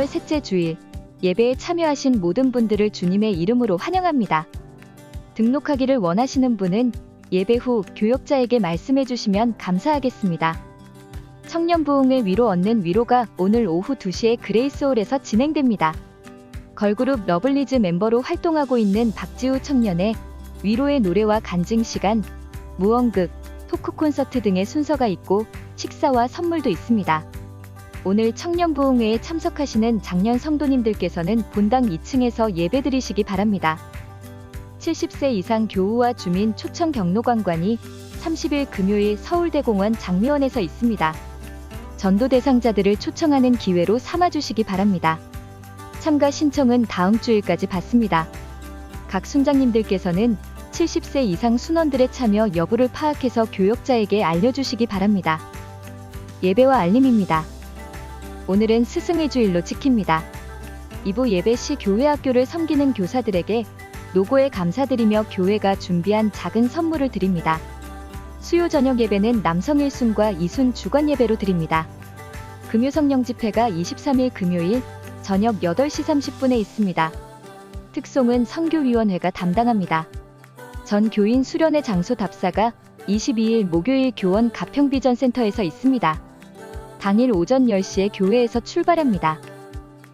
5월 셋째 주일 예배에 참여하신 모든 분들을 주님의 이름으로 환영합니다. 등록하기를 원하시는 분은 예배 후 교역자에게 말씀해 주시면 감사하겠습니다. 청년 부흥을 위로 얻는 위로가 오늘 오후 2시에 그레이스홀에서 진행됩니다. 걸그룹 러블리즈 멤버로 활동하고 있는 박지우 청년의 위로의 노래와 간증 시간, 무언극, 토크 콘서트 등의 순서가 있고 식사와 선물도 있습니다. 오늘 청년 부흥회에 참석하시는 장년 성도님들께서는 본당 2층에서 예배드리시기 바랍니다. 70세 이상 교우와 주민 초청 경로관관이 30일 금요일 서울대공원 장미원에서 있습니다. 전도 대상자들을 초청하는 기회로 삼아주시기 바랍니다. 참가 신청은 다음 주일까지 받습니다. 각 순장님들께서는 70세 이상 순원들의 참여 여부를 파악해서 교역자에게 알려주시기 바랍니다. 예배와 알림입니다. 오늘은 스승의 주일로 지킵니다. 이부 예배 시 교회 학교를 섬기는 교사들에게 노고에 감사드리며 교회가 준비한 작은 선물을 드립니다. 수요 저녁 예배는 남성 1순과 2순 주간 예배로 드립니다. 금요 성령 집회가 23일 금요일 저녁 8시 30분에 있습니다. 특송은 성교위원회가 담당합니다. 전 교인 수련회 장소 답사가 22일 목요일 교원 가평비전센터에서 있습니다. 당일 오전 10시에 교회에서 출발합니다.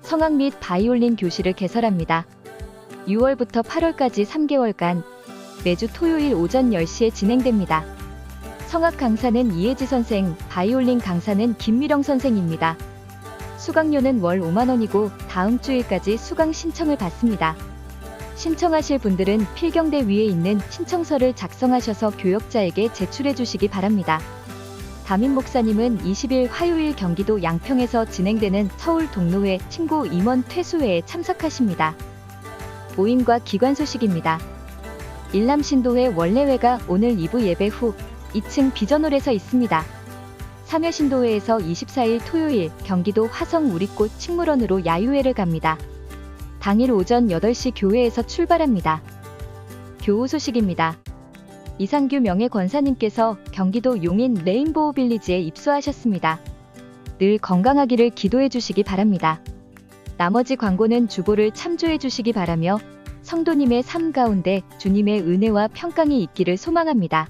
성악 및 바이올린 교실을 개설합니다. 6월부터 8월까지 3개월간 매주 토요일 오전 10시에 진행됩니다. 성악 강사는 이혜지 선생, 바이올린 강사는 김미령 선생입니다. 수강료는 월 5만원이고 다음 주일까지 수강 신청을 받습니다. 신청하실 분들은 필경대 위에 있는 신청서를 작성하셔서 교역자에게 제출해 주시기 바랍니다. 담임 목사님은 20일 화요일 경기도 양평에서 진행되는 서울 동로회 친구 임원 퇴소회에 참석하십니다. 모임과 기관 소식입니다. 일남신도회 원래회가 오늘 2부 예배 후 2층 비전홀에서 있습니다. 삼여신도회에서 24일 토요일 경기도 화성 우리꽃 식물원으로 야유회를 갑니다. 당일 오전 8시 교회에서 출발합니다. 교우 소식입니다. 이상규 명예권사님께서 경기도 용인 레인보우 빌리지에 입소하셨습니다. 늘 건강하기를 기도해 주시기 바랍니다. 나머지 광고는 주보를 참조해 주시기 바라며 성도님의 삶 가운데 주님의 은혜와 평강이 있기를 소망합니다.